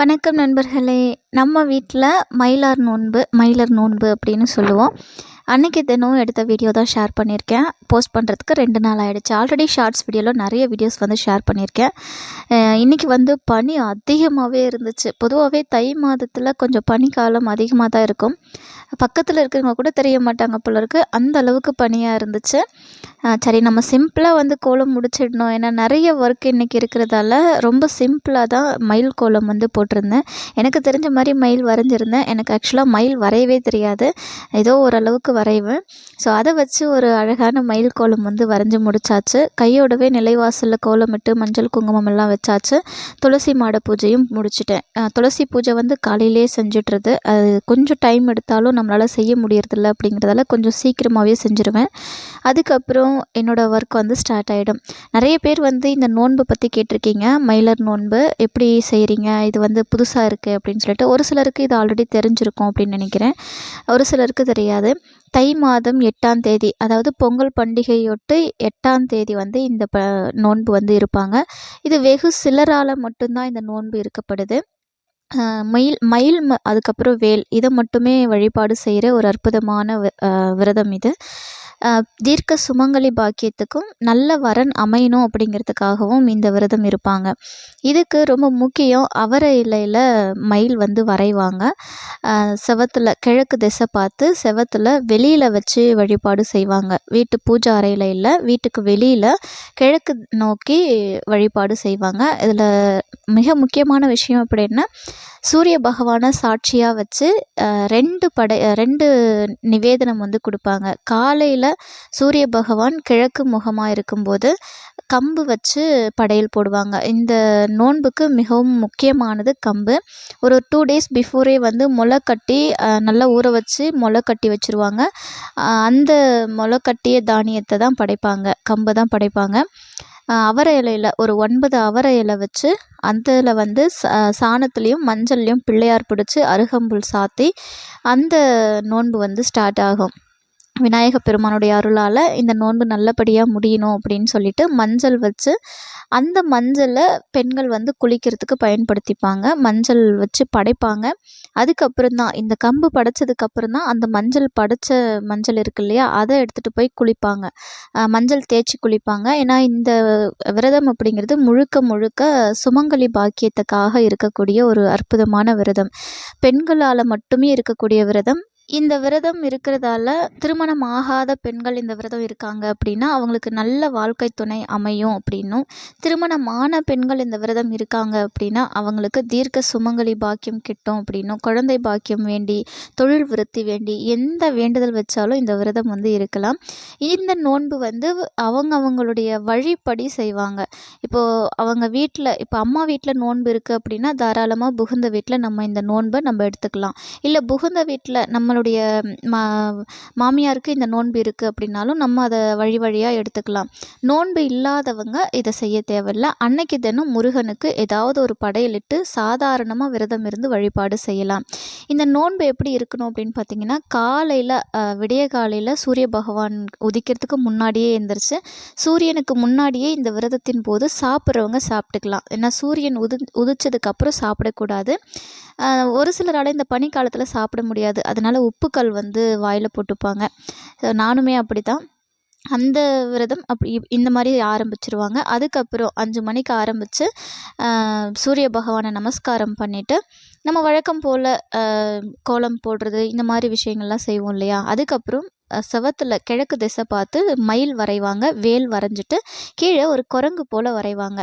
வணக்கம் நண்பர்களே. நம்ம வீட்டில் மயிலார் நோன்பு மயிலர் நோன்பு அப்படின்னு சொல்லுவோம். அன்றைக்கி தினம் எடுத்த வீடியோ தான் ஷேர் பண்ணியிருக்கேன். போஸ்ட் பண்ணுறதுக்கு ரெண்டு நாள் ஆகிடுச்சு ஆல்ரெடி ஷார்ட்ஸ் வீடியோவில் நிறைய வீடியோஸ் வந்து ஷேர் பண்ணியிருக்கேன். இன்றைக்கி வந்து பனி அதிகமாகவே இருந்துச்சு. பொதுவாகவே தை மாதத்தில் கொஞ்சம் பனிக்காலம் அதிகமாக தான் இருக்கும். பக்கத்தில் இருக்கிறவங்க கூட தெரிய மாட்டாங்க போல இருக்குது அந்த அளவுக்கு பனியாக இருந்துச்சு. சரி நம்ம சிம்பிளாக வந்து கோலம் முடிச்சிடணும். ஏன்னா நிறைய ஒர்க் இன்றைக்கி இருக்கிறதால ரொம்ப சிம்பிளாக தான் மயில் கோலம் வந்து போட்டிருந்தேன். எனக்கு தெரிஞ்ச மாதிரி மயில் வரைஞ்சிருந்தேன். எனக்கு ஆக்சுவலாக மயில் வரையவே தெரியாது. ஏதோ ஓரளவுக்கு வரைவேன். ஸோ அதை வச்சு ஒரு அழகான மயில் கோலம் வந்து வரைஞ்சி முடிச்சாச்சு. கையோடவே நிலைவாசலில் கோலமிட்டு மஞ்சள் குங்குமம் எல்லாம் வச்சாச்சு. துளசி மாட பூஜையும் முடிச்சிட்டேன். துளசி பூஜை வந்து காலையிலே செஞ்சிட்ருது அது கொஞ்சம் டைம் எடுத்தாலும் நம்மளால் செய்ய முடியறதில்ல அப்படிங்கிறதால கொஞ்சம் சீக்கிரமாகவே செஞ்சுருவேன். அதுக்கப்புறம் என்னோடய ஒர்க் வந்து ஸ்டார்ட் ஆகிடும் நிறைய பேர் வந்து இந்த நோன்பு பற்றி கேட்டிருக்கீங்க. மயிலர் நோன்பு எப்படி செய்கிறீங்க இது வந்து புதுசாக இருக்குது அப்படின்னு சொல்லிட்டு ஒரு சிலருக்கு இது ஆல்ரெடி தெரிஞ்சிருக்கும் அப்படின்னு நினைக்கிறேன். ஒரு சிலருக்கு தெரியாது. தை மாதம் எட்டாம் தேதி அதாவது பொங்கல் பண்டிகையொட்டு எட்டாம் தேதி வந்து இந்த ப நோன்பு வந்து இருப்பாங்க. இது வெகு சிலரால் மட்டும்தான் இந்த நோன்பு இருக்கப்படுது மயில் மயில் ம அதுக்கப்புறம் வேல் இதை மட்டுமே வழிபாடு செய்கிற ஒரு அற்புதமான விரதம் இது. தீர்க்க சுமங்கலி பாக்கியத்துக்கும் நல்ல வரன் அமையணும் அப்படிங்கிறதுக்காகவும் இந்த விரதம் இருப்பாங்க. இதுக்கு ரொம்ப முக்கியம் அவரை இலையில் மயில் வந்து வரைவாங்க. செவத்தில் கிழக்கு திசை பார்த்து செவத்தில் வெளியில் வச்சு வழிபாடு செய்வாங்க. வீட்டு பூஜை அறையில் இல்லை வீட்டுக்கு வெளியில் கிழக்கு நோக்கி வழிபாடு செய்வாங்க. இதில் மிக முக்கியமான விஷயம் அப்படின்னா சூரிய பகவானை சாட்சியாக வச்சு ரெண்டு படை ரெண்டு நிவேதனம் வந்து கொடுப்பாங்க. காலையில் சூரிய பகவான் கிழக்கு முகமாக இருக்கும்போது கம்பு வச்சு படையல் போடுவாங்க. இந்த நோன்புக்கு மிகவும் முக்கியமானது கம்பு. ஒரு டூ டேஸ் பிஃபோரே வந்து முளை கட்டி நல்லா ஊற வச்சு முளை கட்டி வச்சுருவாங்க. அந்த முளை கட்டிய தானியத்தை தான் படைப்பாங்க. கம்பை தான் படைப்பாங்க. அவரை இலையில் ஒரு ஒன்பது அவரை இலை வச்சு அதில் வந்து சாணத்துலேயும் மஞ்சள்லேயும் பிள்ளையார் பிடிச்சி அருகம்புல் சாத்தி அந்த நோன்பு வந்து ஸ்டார்ட் ஆகும். விநாயக பெருமானுடைய அருளால் இந்த நோன்பு நல்லபடியாக முடியணும் அப்படின்னு சொல்லிட்டு மஞ்சள் வச்சு அந்த மஞ்சளை பெண்கள் வந்து குளிக்கிறதுக்கு பயன்படுத்திப்பாங்க. மஞ்சள் வச்சு படைப்பாங்க. அதுக்கப்புறம் தான் இந்த கம்பு படைச்சதுக்கப்புறம் தான் அந்த மஞ்சள் படைச்ச மஞ்சள் இருக்கு இல்லையா அதை எடுத்துகிட்டு போய் குளிப்பாங்க. மஞ்சள் தேய்ச்சி குளிப்பாங்க. ஏன்னா இந்த விரதம் அப்படிங்கிறது முழுக்க முழுக்க சுமங்கலி பாக்கியத்துக்காக இருக்கக்கூடிய ஒரு அற்புதமான விரதம். பெண்களால் மட்டுமே இருக்கக்கூடிய விரதம். இந்த விரதம் இருக்கிறதால திருமணம் ஆகாத பெண்கள் இந்த விரதம் இருக்காங்க அப்படின்னா அவங்களுக்கு நல்ல வாழ்க்கை துணை அமையும் அப்படின்னும். திருமணமான பெண்கள் இந்த விரதம் இருக்காங்க அப்படின்னா அவங்களுக்கு தீர்க்க சுமங்கலி பாக்கியம் கிட்டும் அப்படின்னும். குழந்தை பாக்கியம் வேண்டி தொழில் விருத்தி வேண்டி எந்த வேண்டுதல் வச்சாலும் இந்த விரதம் வந்து இருக்கலாம். இந்த நோன்பு வந்து அவங்க அவங்களுடைய வழிப்படி செய்வாங்க. இப்போது அவங்க வீட்டில் இப்போ அம்மா வீட்டில் நோன்பு இருக்குது அப்படின்னா தாராளமாக புகுந்த வீட்டில் நம்ம இந்த நோன்பை நம்ம எடுத்துக்கலாம். இல்லை புகுந்த வீட்டில் நம்ம நம்மளுடைய மா மாமியாருக்கு இந்த நோன்பு இருக்குது அப்படின்னாலும் நம்ம அதை வழி வழியாக எடுத்துக்கலாம். நோன்பு இல்லாதவங்க இதை செய்ய தேவையில்ல. அன்னைக்கு தினம் முருகனுக்கு ஏதாவது ஒரு படையலிட்டு சாதாரணமாக விரதம் இருந்து வழிபாடு செய்யலாம். இந்த நோன்பு எப்படி இருக்கணும் அப்படின்னு பார்த்தீங்கன்னா காலையில் விடிய காலையில் சூரிய பகவான் உதிக்கிறதுக்கு முன்னாடியே எழுந்திரிச்சு சூரியனுக்கு முன்னாடியே இந்த விரதத்தின் போது சாப்பிட்றவங்க சாப்பிட்டுக்கலாம். ஏன்னா சூரியன் உதி உதிச்சதுக்கப்புறம் சாப்பிடக்கூடாது. ஒரு சிலரால் இந்த பனிக்காலத்தில் சாப்பிட முடியாது. அதனால் உப்புக்கல் வந்து வாயில் போட்டுப்பாங்க. நானுமே அப்படி தான் அந்த விரதம் அப்படி இந்த மாதிரி ஆரம்பிச்சிருவாங்க. அதுக்கப்புறம் அஞ்சு மணிக்கு ஆரம்பித்து சூரிய பகவானை நமஸ்காரம் பண்ணிவிட்டு நம்ம வழக்கம் போல் கோலம் போடுறது இந்த மாதிரி விஷயங்கள்லாம் செய்வோம் இல்லையா? அதுக்கப்புறம் செவத்தில் கிழக்கு திசை பார்த்து மயில் வரைவாங்க. வேல் வரைஞ்சிட்டு கீழே ஒரு குரங்கு போல் வரைவாங்க.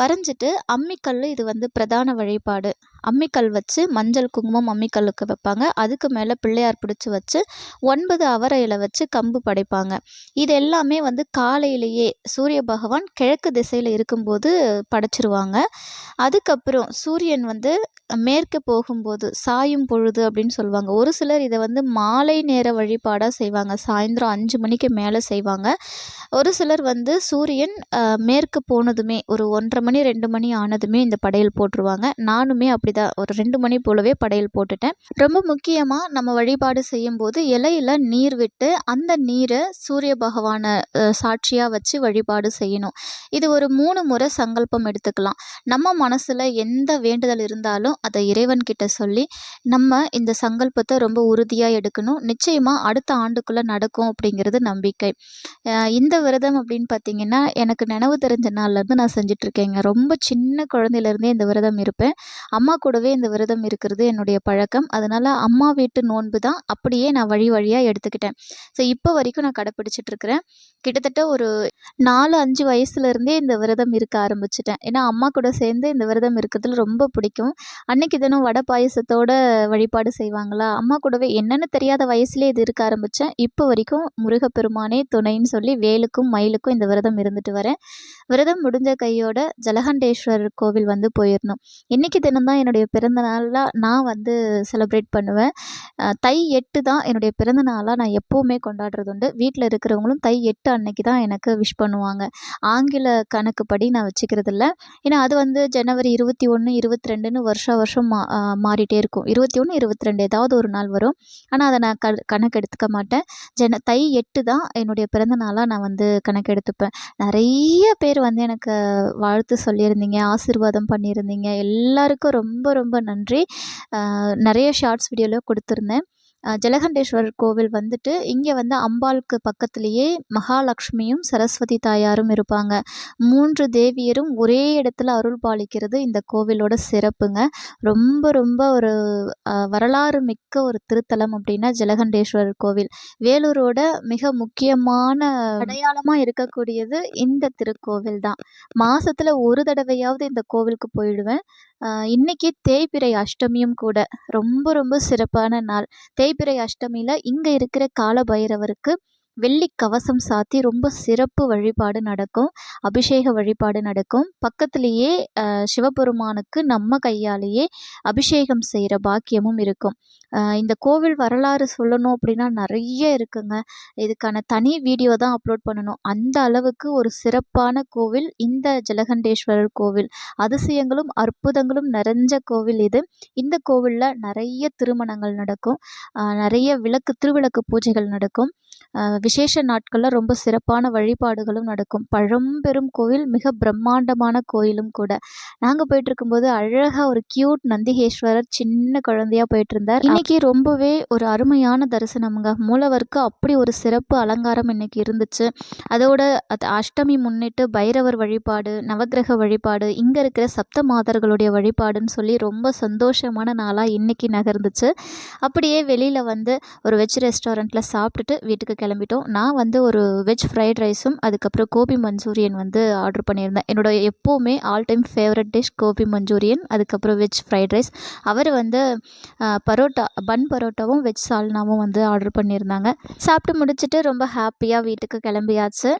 வரைஞ்சிட்டு அம்மிக்கல் இது வந்து பிரதான வழிபாடு. அம்மிக்கல் வச்சு மஞ்சள் குங்குமம் அம்மிக்கல்லுக்கு வைப்பாங்க. அதுக்கு மேலே பிள்ளையார் பிடிச்சி வச்சு ஒன்பது அவரையில் வச்சு கம்பு படைப்பாங்க. இது எல்லாமே வந்து காலையிலேயே சூரிய பகவான் கிழக்கு திசையில் இருக்கும்போது படைச்சிருவாங்க. அதுக்கப்புறம் சூரியன் வந்து மேற்கு போகும்போது சாயும் பொழுது அப்படின்னு சொல்லுவாங்க. ஒரு சிலர் இதை வந்து மாலை நேர வழிபாடாக செய்வாங்க. சாயந்தரம் அஞ்சு மணிக்கு மேலே செய்வாங்க. ஒரு சிலர் வந்து சூரியன் மேற்கு போனதுமே ஒரு ஒன்றரை மணி ரெண்டு மணி ஆனதுமே இந்த படையல் போட்டுருவாங்க. நானுமே அப்படி அப்படி தான் ஒரு ரெண்டு மணி போலவே படையல் போட்டுட்டேன். ரொம்ப முக்கியமாக நம்ம வழிபாடு செய்யும்போது இலையில நீர் விட்டு அந்த நீரை சூரிய பகவானை சாட்சியாக வச்சு வழிபாடு செய்யணும். இது ஒரு மூணு முறை சங்கல்பம் எடுத்துக்கலாம். நம்ம மனசில் எந்த வேண்டுதல் இருந்தாலும் அதை இறைவன்கிட்ட சொல்லி நம்ம இந்த சங்கல்பத்தை ரொம்ப உறுதியாக எடுக்கணும். நிச்சயமாக அடுத்த ஆண்டுக்குள்ளே நடக்கும் அப்படிங்கிறது நம்பிக்கை. இந்த விரதம் அப்படின்னு பார்த்தீங்கன்னா எனக்கு நினைவு தெரிஞ்ச நாள்லேருந்து நான் செஞ்சிட்ருக்கேங்க ரொம்ப சின்ன குழந்தையிலேருந்தே இந்த விரதம் இருப்பேன். அம்மா கூடவே இந்த விரதம் இருக்கிறது என்னுடைய பழக்கம். அதனால் அம்மா வீட்டு நோன்பு தான் அப்படியே நான் வழி வழியாக எடுத்துக்கிட்டேன். ஸோ இப்போ வரைக்கும் நான் கடைப்பிடிச்சிட்ருக்கிறேன் கிட்டத்தட்ட ஒரு நாலு அஞ்சு வயசுலேருந்தே இந்த விரதம் இருக்க ஆரம்பிச்சிட்டேன். ஏன்னா அம்மா கூட சேர்ந்து இந்த விரதம் இருக்கிறதுல ரொம்ப பிடிக்கும். அன்னைக்கு தினம் வடை பாயசத்தோட வழிபாடு செய்வாங்களா? அம்மா கூடவே என்னென்னு தெரியாத வயசுலேயே இது இருக்க ஆரம்பித்தேன் இப்போ வரைக்கும் முருகப்பெருமானே துணைன்னு சொல்லி வேலுக்கும் மயிலுக்கும் இந்த விரதம் இருந்துட்டு வரேன். விரதம் முடிஞ்ச கையோட ஜலகண்டேஸ்வரர் கோவில் வந்து போயிடணும் இன்றைக்கி தினம்தான் என்னுடைய பிறந்த நாளாக நான் வந்து செலிப்ரேட் பண்ணுவேன். தை எட்டு தான் என்னுடைய பிறந்த நாளாக நான் எப்போவுமே கொண்டாடுறது உண்டு. வீட்டில் இருக்கிறவங்களும் தை எட்டு அன்னைக்கு தான் எனக்கு விஷ் பண்ணுவாங்க. ஆங்கில கணக்குப்படி நான் வச்சுக்கிறது இல்லை ஏன்னா அது வந்து ஜனவரி இருபத்தி ஒன்று இருபத்தி ரெண்டுன்னு வருஷம் வருஷம் மா மாறிட்டே இருக்கும். இருபத்தி ஒன்று இருபத்தி ரெண்டு ஏதாவது ஒரு நாள் வரும். ஆனால் அதை நான் க கணக்கு எடுத்துக்க மாட்டேன். ஜன தை எட்டு தான் என்னுடைய பிறந்த நாளாக நான் வந்து கணக்கு எடுத்துப்பேன் நிறைய பேர் வந்து எனக்கு வாழ்த்து சொல்லியிருந்தீங்க ஆசீர்வாதம் பண்ணியிருந்தீங்க. எல்லாருக்கும் ரொம்ப ரொம்ப ரொம்ப நன்றி. நிறைய ஷார்ட்ஸ் வீடியோவில் கொடுத்துருந்தேன். ஜலகண்டேஸ்வரர் கோவில் வந்துட்டு இங்கே வந்து அம்பாளுக்கு பக்கத்துலேயே மகாலட்சுமியும் சரஸ்வதி தாயாரும் இருப்பாங்க. மூன்று தேவியரும் ஒரே இடத்துல அருள் பாலிக்கிறது இந்த கோவிலோட சிறப்புங்க. ரொம்ப ரொம்ப ஒரு வரலாறு மிக்க ஒரு திருத்தலம் அப்படின்னா ஜலகண்டேஸ்வரர் கோவில். வேலூரோட மிக முக்கியமான அடையாளமாக இருக்கக்கூடியது இந்த திருக்கோவில் தான் மாதத்தில் ஒரு தடவையாவது இந்த கோவிலுக்கு போயிடுவேன். இன்றைக்கி தேய்பிறை அஷ்டமியும் கூட ரொம்ப ரொம்ப சிறப்பான நாள். தேய்பிறை அஷ்டமியில் இங்கே இருக்கிற கால பைரவருக்கு வெள்ளி கவசம் சாத்தி ரொம்ப சிறப்பு வழிபாடு நடக்கும். அபிஷேக வழிபாடு நடக்கும். பக்கத்துலேயே சிவபெருமானுக்கு நம்ம கையாலேயே அபிஷேகம் செய்கிற பாக்கியமும் இருக்கும். இந்த கோவில் வரலாறு சொல்லணும் அப்படின்னா நிறைய இருக்குங்க. இதுக்கான தனி வீடியோ தான் அப்லோட் பண்ணணும். அந்த அளவுக்கு ஒரு சிறப்பான கோவில் இந்த ஜலகண்டேஸ்வரர் கோவில். அதிசயங்களும் அற்புதங்களும் நிறைஞ்ச கோவில் இது. இந்த கோவிலில் நிறைய திருமணங்கள் நடக்கும். நிறைய விளக்கு திருவிளக்கு பூஜைகள் நடக்கும். விசேஷ நாட்களில் ரொம்ப சிறப்பான வழிபாடுகளும் நடக்கும். பழம்பெரும் கோவில் மிக பிரம்மாண்டமான கோயிலும் கூட. நாங்கள் போயிட்டு இருக்கும்போது அழகாக ஒரு க்யூட் நந்திகேஸ்வரர் சின்ன குழந்தையாக போயிட்டு இருந்தார் இன்னைக்கு ரொம்பவே ஒரு அருமையான தரிசனமுங்க. மூலவருக்கு அப்படி ஒரு சிறப்பு அலங்காரம் இன்னைக்கு இருந்துச்சு. அதோட அது அஷ்டமி முன்னிட்டு பைரவர் வழிபாடு நவகிரக வழிபாடு இங்கே இருக்கிற சப்த மாதர்களுடைய வழிபாடுன்னு சொல்லி ரொம்ப சந்தோஷமான நாளாக இன்னைக்கு நகர்ந்துச்சு. அப்படியே வெளியில் வந்து ஒரு வெஜ் ரெஸ்டாரண்ட்டில் சாப்பிட்டுட்டு வீட்டுக்கு கிளம்பிட்டோம். நான் வந்து ஒரு வெஜ் ஃப்ரைட் ரைஸும் அதுக்கப்புறம் கோபி மஞ்சூரியன் வந்து ஆர்டர் பண்ணியிருந்தேன். என்னோடய எப்போவுமே all time favourite dish gobi manchurian அதுக்கப்புறம் வெஜ் ஃப்ரைட் ரைஸ் அவர் வந்து பரோட்டா பன் பரோட்டாவும் வெஜ் சால்னாவும் வந்து ஆர்டர் பண்ணியிருந்தாங்க. சாப்பிட்டு முடிச்சுட்டு ரொம்ப ஹாப்பியாக வீட்டுக்கு கிளம்பியாச்சு.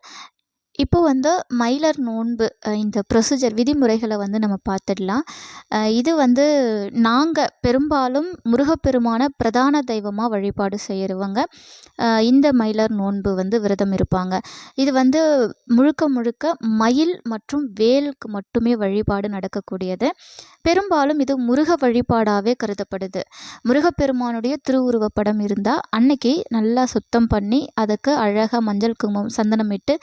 இப்போ வந்து மயிலர் நோன்பு இந்த ப்ரொசீஜர் விதிமுறைகளை வந்து நம்ம பார்த்துடலாம். இது வந்து நாங்கள் பெரும்பாலும் முருகப்பெருமான பிரதான தெய்வமாக வழிபாடு செய்கிறவங்க இந்த மயிலர் நோன்பு வந்து விரதம் இருப்பாங்க. இது வந்து முழுக்க முழுக்க மயில் மற்றும் வேலுக்கு மட்டுமே வழிபாடு நடக்கக்கூடியது. பெரும்பாலும் இது முருக வழிபாடாகவே கருதப்படுது. முருகப்பெருமானுடைய திருவுருவப்படம் இருந்தால் அன்னைக்கு நல்லா சுத்தம் பண்ணி அதுக்கு அழகாக மஞ்சள் குங்குமம் சந்தனமிட்டு இட்டு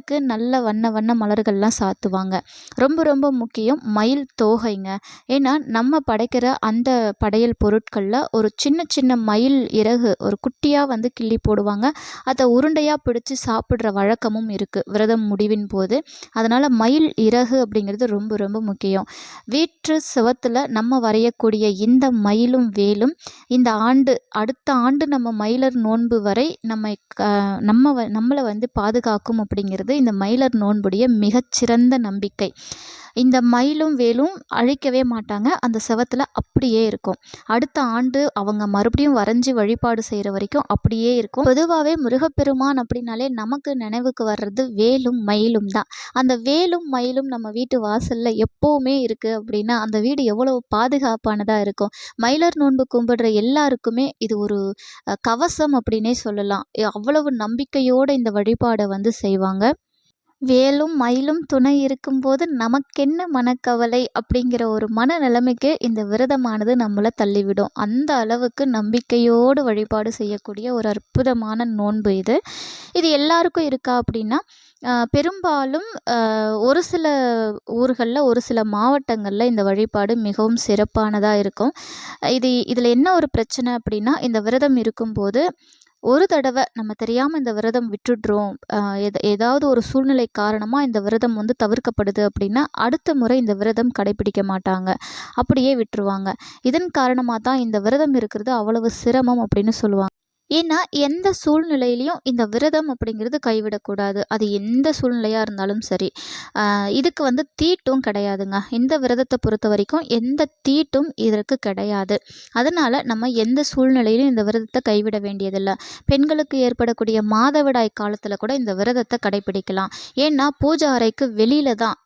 அவருக்கு நல்ல வண்ண வண்ண மலர்கள்லாம் சாத்துவாங்க. ரொம்ப ரொம்ப முக்கியம் மயில் தோகைங்க. ஏன்னா நம்ம படைக்கிற அந்த படையல் பொருட்களில் ஒரு சின்ன சின்ன மயில் இறகு ஒரு குட்டியாக வந்து கிள்ளி போடுவாங்க. அதை உருண்டையாக பிடிச்சி சாப்பிட்ற வழக்கமும் இருக்குது விரதம் முடிவின் போது. அதனால் மயில் இறகு அப்படிங்கிறது ரொம்ப ரொம்ப முக்கியம். வீட்டு சுவத்தில் நம்ம வரையக்கூடிய இந்த மயிலும் வேலும் இந்த ஆண்டு அடுத்த ஆண்டு நம்ம மயிலர் நோன்பு வரை நம்ம நம்ம நம்மளை வந்து பாதுகாக்கும் அப்படிங்கிறது இந்த மயிலர் நோன்புடைய மிகச்சிறந்த நம்பிக்கை. இந்த மயிலும் வேலும் அழிக்கவே மாட்டாங்க. அந்த செவத்தில் அப்படியே இருக்கும். அடுத்த ஆண்டு அவங்க மறுபடியும் வரைஞ்சி வழிபாடு செய்கிற வரைக்கும் அப்படியே இருக்கும். பொதுவாகவே முருகப்பெருமான் அப்படின்னாலே நமக்கு நினைவுக்கு வர்றது வேலும் மயிலும் தான். அந்த வேலும் மயிலும் நம்ம வீட்டு வாசலில் எப்போவுமே இருக்குது அப்படின்னா அந்த வீடு எவ்வளவு பாதுகாப்பானதாக இருக்கும். மயிலர் நோன்பு கும்பிடுற எல்லாருக்குமே இது ஒரு கவசம் அப்படின்னே சொல்லலாம். அவ்வளவு நம்பிக்கையோடு இந்த வழிபாடை வந்து செய்வாங்க. வேலும் மயிலும் துணை இருக்கும்போது நமக்கென்ன மனக்கவலை அப்படிங்கிற ஒரு மனநிலைமைக்கு இந்த விரதமானது நம்மளை தள்ளிவிடும். அந்த அளவுக்கு நம்பிக்கையோடு வழிபாடு செய்யக்கூடிய ஒரு அற்புதமான நோன்பு இது. இது எல்லாருக்கும் இருக்கா அப்படின்னா பெரும்பாலும் ஒரு சில ஊர்களில் ஒரு சில மாவட்டங்களில் இந்த வழிபாடு மிகவும் சிறப்பானதாக இருக்கும். இது இதில் என்ன ஒரு பிரச்சனை அப்படின்னா இந்த விரதம் இருக்கும்போது ஒரு தடவை நம்ம தெரியாமல் இந்த விரதம் விட்டுடுறோம். எத ஏதாவது ஒரு சூழ்நிலை காரணமாக இந்த விரதம் வந்து தவிர்க்கப்படுது அப்படின்னா அடுத்த முறை இந்த விரதம் கடைபிடிக்க மாட்டாங்க. அப்படியே விட்டுருவாங்க. இதன் காரணமாக தான் இந்த விரதம் இருக்கிறது அவ்வளவு சிரமம் அப்படின்னு சொல்லுவாங்க. ஏன்னா எந்த சூழ்நிலையிலையும் இந்த விரதம் அப்படிங்கிறது கைவிடக்கூடாது. அது எந்த சூழ்நிலையாக இருந்தாலும் சரி. இதுக்கு வந்து தீட்டும் கிடையாதுங்க. இந்த விரதத்தை பொறுத்த வரைக்கும் எந்த தீட்டும் இதற்கு கிடையாது. அதனால் நம்ம எந்த சூழ்நிலையிலும் இந்த விரதத்தை கைவிட வேண்டியதில்லை. பெண்களுக்கு ஏற்படக்கூடிய மாதவிடாய் காலத்தில் கூட இந்த விரதத்தை கடைபிடிக்கலாம். ஏன்னா பூஜா அறைக்கு வெளியில தான்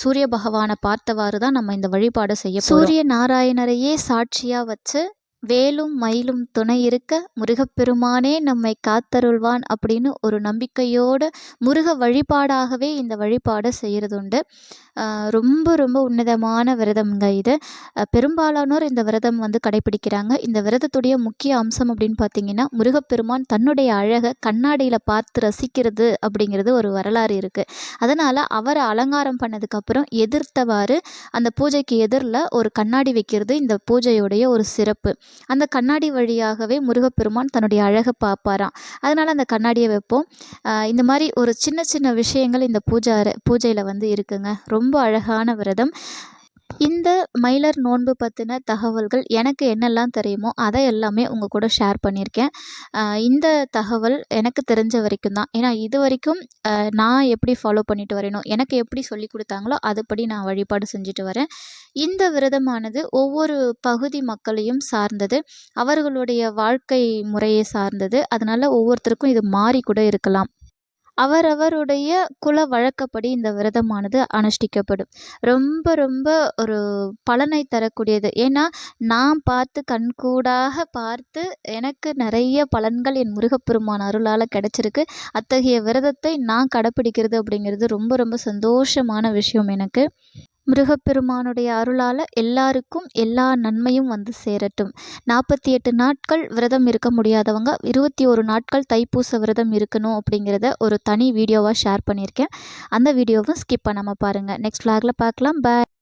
சூரிய பகவானை பார்த்தவாறு தான் நம்ம இந்த வழிபாடு செய்ய சூரிய நாராயணரையே சாட்சியாக வச்சு வேலும் மயிலும் துணை இருக்க முருகப்பெருமானே நம்மை காத்தருள்வான் அப்படின்னு ஒரு நம்பிக்கையோடு முருக வழிபாடாகவே இந்த வழிபாடை செய்கிறது உண்டு ரொம்ப ரொம்ப உன்னதமான விரதம்ங்க இது. பெரும்பாலானோர் இந்த விரதம் வந்து கடைபிடிக்கிறாங்க. இந்த விரதத்துடைய முக்கிய அம்சம் அப்படின்னு பார்த்தீங்கன்னா முருகப்பெருமான் தன்னுடைய அழகை கண்ணாடியில் பார்த்து ரசிக்கிறது அப்படிங்கிறது ஒரு வரலாறு இருக்குது அதனால் அவரை அலங்காரம் பண்ணதுக்கப்புறம் எதிர்த்தவாறு அந்த பூஜைக்கு எதிரில் ஒரு கண்ணாடி வைக்கிறது இந்த பூஜையுடைய ஒரு சிறப்பு. அந்த கண்ணாடி வழியாகவே முருகப்பெருமான் தன்னுடைய அழகை பார்ப்பாராம். அதனால் அந்த கண்ணாடியை வைப்போம். இந்த மாதிரி ஒரு சின்ன சின்ன விஷயங்கள் இந்த பூஜை பூஜையில் வந்து இருக்குங்க. ரொம்ப அழகான விரதம். இந்த மயிலர் நோன்பு பற்றின தகவல்கள் எனக்கு என்னெல்லாம் தெரியுமோ அதை எல்லாமே உங்கள் கூட ஷேர் பண்ணியிருக்கேன். இந்த தகவல் எனக்கு தெரிஞ்ச வரைக்கும் தான். ஏன்னா இது வரைக்கும் நான் எப்படி ஃபாலோ பண்ணிட்டு வரேனோ எனக்கு எப்படி சொல்லி கொடுத்தாங்களோ அதுபடி நான் வழிபாடு செஞ்சுட்டு வரேன். இந்த விரதமானது ஒவ்வொரு பகுதி மக்களையும் சார்ந்தது. அவர்களுடைய வாழ்க்கை முறையை சார்ந்தது. அதனால் ஒவ்வொருத்தருக்கும் இது மாறி கூட இருக்கலாம். அவரவருடைய குல வழக்கப்படி இந்த விரதமானது அனுஷ்டிக்கப்படும். ரொம்ப ரொம்ப ஒரு பலனை தரக்கூடியது. ஏன்னா நான் பார்த்து கண்கூடாக பார்த்து எனக்கு நிறைய பலன்கள் என் முருகப்பெருமான் அருளால் கிடச்சிருக்கு. அத்தகைய விரதத்தை நான் கடைப்பிடிக்கிறது அப்படிங்கிறது ரொம்ப ரொம்ப சந்தோஷமான விஷயம் எனக்கு. முருகப்பெருமானுடைய அருளால் எல்லாருக்கும் எல்லா நன்மையும் வந்து சேரட்டும். நாற்பத்தி எட்டு நாட்கள் விரதம் இருக்க முடியாதவங்க இருபத்தி ஒரு நாட்கள் தைப்பூச விரதம் இருக்கணும் அப்படிங்கிறத ஒரு தனி வீடியோவாக ஷேர் பண்ணியிருக்கேன். அந்த வீடியோவும் ஸ்கிப் பண்ணாமல் பாருங்கள் நெக்ஸ்ட் ஃப்ளாகில் பார்க்கலாம். பாய்